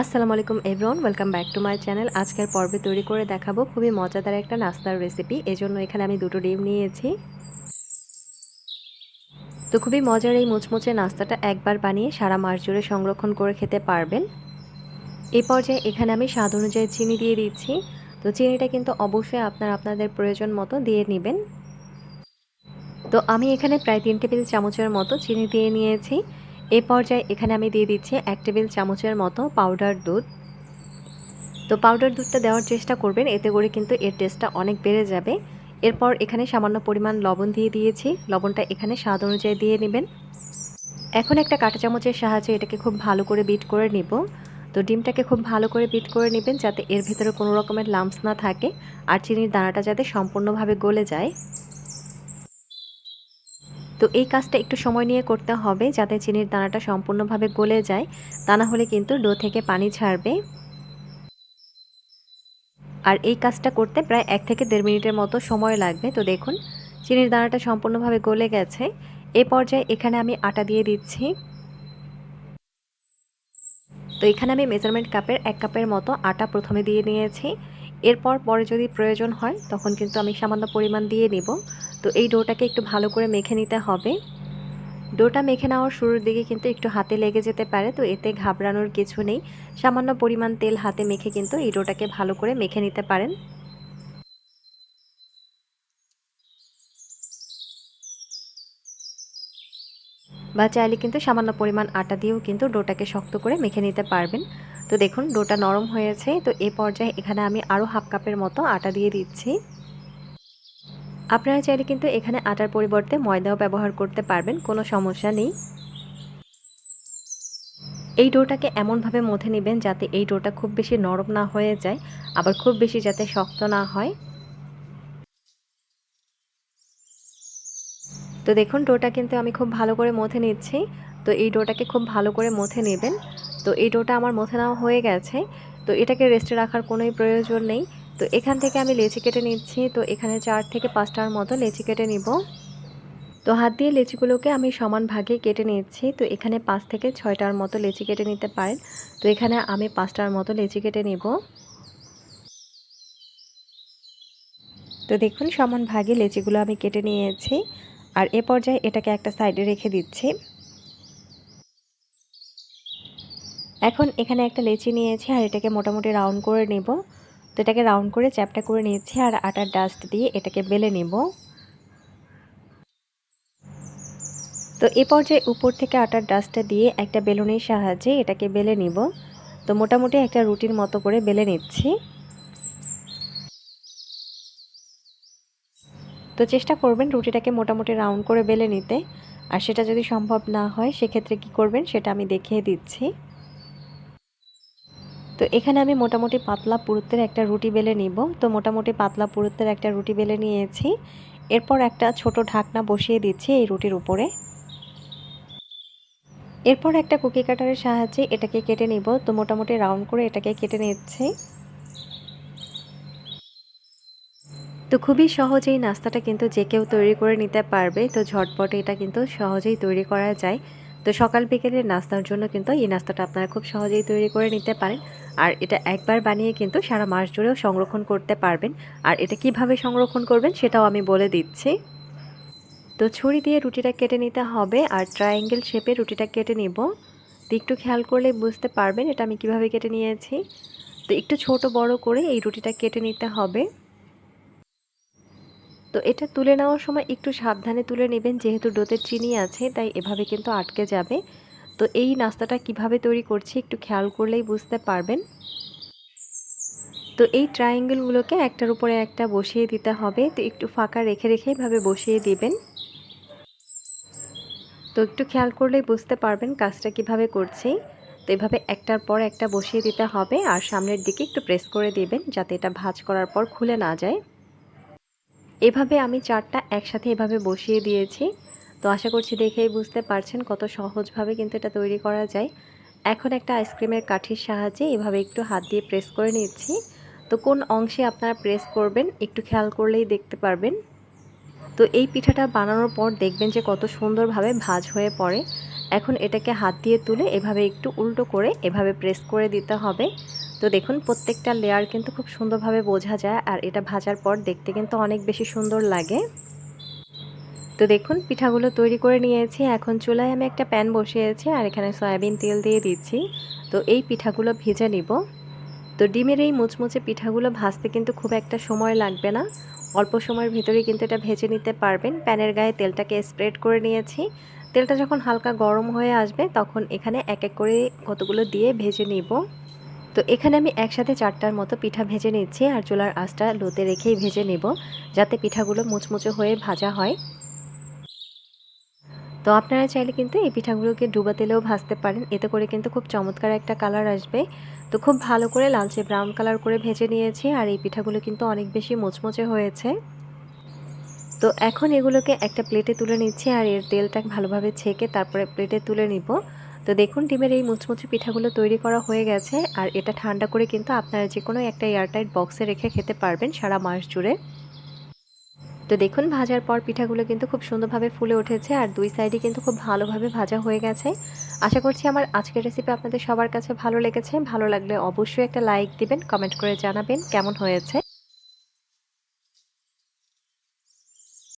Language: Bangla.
আসসালামু আলাইকুম everyone welcome back to my channel আজকের পর্বে তৈরি করে দেখাবো খুবই মজাদার একটা নাস্তার রেসিপি এজন্য এখানে আমি দুটো ডিম নিয়েছি। তো খুবই মজার এই মুচমুচে নাস্তাটা একবার বানিয়ে সারা মাস জুড়ে সংরক্ষণ করে খেতে পারবেন। এই পর্যায়ে এখানে আমি স্বাদ অনুযায়ী চিনি দিয়ে দিচ্ছি। তো চিনিটা কিন্তু অবশ্যই আপনার আপনাদের প্রয়োজন মতো দিয়ে নেবেন। তো আমি এখানে প্রায় তিন টেবিল চামচের মতো চিনি দিয়ে নিয়েছি। এই পর্যায়ে এখানে আমি দিয়ে দিচ্ছি এক টেবিল চামচের মতো পাউডার দুধ। তো পাউডার দুধটা দেওয়ার চেষ্টা করবেন, এতে করে কিন্তু এর টেস্টটা অনেক বেড়ে যাবে। এরপর এখানে সামান্য পরিমাণ লবণ দিয়ে দিয়েছি, লবণটা এখানে স্বাদ অনুযায়ী দিয়ে নেবেন। এখন একটা কাঁটা চামচের সাহায্যে এটাকে খুব ভালো করে বিট করে নিব। তো ডিমটাকে খুব ভালো করে বিট করে নেবেন যাতে এর ভিতরে কোনো রকমের লাম্পস না থাকে, আর চিনির দানাটা যাতে সম্পূর্ণভাবে গলে যায়। তো এই কাজটা একটু সময় নিয়ে করতে হবে যাতে চিনির দানাটা সম্পূর্ণভাবে গলে যায়। তা না হলে কিন্তু ডো থেকে পানি ছাড়বে। আর এই কাজটা করতে প্রায় এক থেকে দেড় মিনিটের মতো সময় লাগবে। তো দেখুন, চিনির দানাটা সম্পূর্ণভাবে গলে গেছে। এ পর্যায়ে এখানে আমি আটা দিয়ে দিচ্ছি। তো এখানে আমি মেজারমেন্ট কাপের এক কাপের মতো আটা প্রথমে দিয়ে নিয়েছি। এরপর পরে যদি প্রয়োজন হয়, তখন কিন্তু আমি সামান্য পরিমাণ দিয়ে নিব। তো এই ডোটাকে একটু ভালো করে মেখে নিতে হবে। ডোটা মেখে নেওয়ার শুরুর দিকে কিন্তু একটু হাতে লেগে যেতে পারে, তো এতে ঘাবড়ানোর কিছু নেই। সামান্য পরিমাণ তেল হাতে মেখে কিন্তু এই ডোটাকে ভালো করে মেখে নিতে পারেন। বা চাইলে কিন্তু সামান্য পরিমাণ আটা দিয়েও কিন্তু ডোটাকে শক্ত করে মেখে নিতে পারবেন। তো দেখুন, ডোটা নরম হয়েছে। তো এ পর্যায়ে এখানে আমি আরও হাফ কাপের মতো আটা দিয়ে দিচ্ছি। আপনারা চাইলে কিন্তু এখানে আটার পরিবর্তে ময়দাও ব্যবহার করতে পারবেন, কোনো সমস্যা নেই। এই ডোটাকে এমনভাবে মথে নেবেন যাতে এই ডোটা খুব বেশি নরম না হয়ে যায়, আবার খুব বেশি যাতে শক্ত না হয়। তো দেখুন, ডোটা কিন্তু আমি খুব ভালো করে মথে নিচ্ছি। তো এই ডোটাকে খুব ভালো করে মথে নেবেন। তো এই ডোটা আমার মথে নেওয়া হয়ে গেছে। তো এটাকে রেস্টে রাখার কোনোই প্রয়োজন নেই। তো এখান থেকে আমি লেচি কেটে নিচ্ছি। তো এখানে চার থেকে পাঁচটার মতো লেচি কেটে নিব। তো হাত দিয়ে লেচিগুলোকে আমি সমান ভাগে কেটে নিচ্ছি। তো এখানে পাঁচ থেকে ছয়টার মতো লেচি কেটে নিতে পারেন। তো এখানে আমি পাঁচটার মতো লেচি কেটে নিব। তো দেখুন, সমান ভাগে লেচিগুলো আমি কেটে নিয়েছি। আর এ পর্যায়ে এটাকে একটা সাইডে রেখে দিচ্ছি। এখন এখানে একটা লেচি নিয়েছি আর এটাকে মোটামুটি রাউন্ড করে নেব। তো এটাকে রাউন্ড করে চ্যাপটা করে নিয়েছি আর আটার ডাস্ট দিয়ে এটাকে বেলে নেব। তো এ পর্যায়ে উপর থেকে আটার ডাস্টটা দিয়ে একটা বেলুনের সাহায্যে এটাকে বেলে নিব। তো মোটামুটি একটা রুটির মতো করে বেলে নিচ্ছি। তো চেষ্টা করবেন রুটিটাকে মোটামুটি রাউন্ড করে বেলে নিতে। আর সেটা যদি সম্ভব না হয়, সেক্ষেত্রে কি করবেন সেটা আমি দেখিয়ে দিচ্ছি। তো এখানে আমি মোটামুটি পাতলা পুরুত্বের একটা রুটি বেলে নিব। তো মোটামুটি পাতলা পুরুত্বের একটা রুটি বেলে নিয়েছি। এরপর একটা ছোট ঢাকনা বসিয়ে দিচ্ছি এই রুটির উপরে। এরপর একটা কুকি কাটারের সাহায্যে এটাকে কেটে নিব। তো মোটামুটি রাউন্ড করে এটাকে কেটে নিচ্ছি। তো খুবই সহজেই নাস্তাটা কিন্তু যে কেউ তৈরি করে নিতে পারবে। তো ঝটপট এটা কিন্তু সহজেই তৈরি করা যায়। তো সকাল বিকেলের নাস্তার জন্য কিন্তু এই নাস্তাটা আপনারা খুব সহজেই তৈরি করে নিতে পারেন। আর এটা একবার বানিয়ে কিন্তু সারা মাস জুড়েও সংরক্ষণ করতে পারবেন। আর এটা কীভাবে সংরক্ষণ করবেন সেটাও আমি বলে দিচ্ছি। তো ছুরি দিয়ে রুটিটা কেটে নিতে হবে আর ট্রায়াঙ্গেল শেপে রুটিটা কেটে নিব। তো একটু খেয়াল করলে বুঝতে পারবেন এটা আমি কীভাবে কেটে নিয়েছি। তো একটু ছোট বড় করে এই রুটিটা কেটে নিতে হবে। তো এটা তুলে নেওয়ার সময় একটু সাবধানে তুলে নেবেন, যেহেতু ডোতে চিনি আছে, তাই এভাবে কিন্তু আটকে যাবে। তো এই নাস্তাটা কীভাবে তৈরি করছি একটু খেয়াল করলেই বুঝতে পারবেন। তো এই ট্রায়াঙ্গেলগুলোকে একটার উপরে একটা বসিয়ে দিতে হবে। তো একটু ফাঁকা রেখে রেখে এভাবে বসিয়ে দিবেন। তো একটু খেয়াল করলেই বুঝতে পারবেন কাজটা কীভাবে করছি। তো এভাবে একটার পর একটা বসিয়ে দিতে হবে, আর সামনের দিকে একটু প্রেস করে দিবেন, যাতে এটা ভাজ করার পর খুলে না যায়। এভাবে আমি চারটা একসাথে এভাবে বসিয়ে দিয়েছি। তো আশা করছি দেখেই বুঝতে পারছেন কত সহজভাবে কিন্তু এটা তৈরি করা যায়। এখন একটা আইসক্রিমের কাঠির সাহায্যে এভাবে একটু হাত দিয়ে প্রেস করে নিচ্ছি। তো কোন অংশে আপনারা প্রেস করবেন একটু খেয়াল করলেই দেখতে পারবেন। তো এই পিঠাটা বানানোর পর দেখবেন যে কত সুন্দরভাবে ভাজ হয়ে পড়ে। এখন এটাকে হাত দিয়ে তুলে এভাবে একটু উল্টো করে এভাবে প্রেস করে দিতে হবে। তো দেখুন, প্রত্যেকটা লেয়ার কিন্তু খুব সুন্দরভাবে বোঝা যায় আর এটা ভাজার পর দেখতে কিন্তু অনেক বেশি সুন্দর লাগে। তো দেখুন, পিঠাগুলো তৈরি করে নিয়েছি। এখন চুলায় আমি একটা প্যান বসিয়েছি আর এখানে সয়াবিন তেল দিয়ে দিচ্ছি। তো এই পিঠাগুলো ভেজে নিব। তো ডিমের এই মুচমুচে পিঠাগুলো ভাজতে কিন্তু খুব একটা সময় লাগবে না। অল্প সময়ের ভিতরেই কিন্তু এটা ভেজে নিতে পারবেন। প্যানের গায়ে তেলটাকে স্প্রেড করে নিয়েছি। তেলটা যখন হালকা গরম হয়ে আসবে, তখন এখানে এক এক করে কতগুলো দিয়ে ভেজে নিব। তো এখানে আমি একসাথে চারটার মতো পিঠা ভেজে নিচ্ছি আর চুলার আঁচটা লোতে রেখেই ভেজে নেব যাতে পিঠাগুলো মুচমুচে হয়ে ভাজা হয়। তো আপনারা চাইলে কিন্তু এই পিঠাগুলোকে ডুবা তেলেও ভাজতে পারেন। এতে করে কিন্তু খুব চমৎকার একটা কালার আসবে। তো খুব ভালো করে লালচে ব্রাউন কালার করে ভেজে নিয়েছি আর এই পিঠাগুলো কিন্তু অনেক বেশি মুচমুচে হয়েছে। তো এখন এগুলোকে একটা প্লেটে তুলে নিচ্ছি আর এর তেলটা ভালোভাবে ছেঁকে তারপরে প্লেটে তুলে নিব। তো দেখুন, ডিমের এই মুচমুচে পিঠাগুলো তৈরি করা হয়ে গেছে আর এটা ঠান্ডা করে কিন্তু আপনারা যে কোনো একটা এয়ারটাইট বক্সে রেখে খেতে পারবেন সারা মাস জুড়ে। তো দেখুন, ভাজার পর পিঠাগুলো কিন্তু খুব সুন্দরভাবে ফুলে উঠেছে আর দুই সাইডে কিন্তু খুব ভালোভাবে ভাজা হয়ে গেছে। আশা করছি আমার আজকের রেসিপি আপনাদের সবার কাছে ভালো লেগেছে। ভালো লাগলে অবশ্যই একটা লাইক দিবেন কমেন্ট করে জানাবেন কেমন হয়েছে।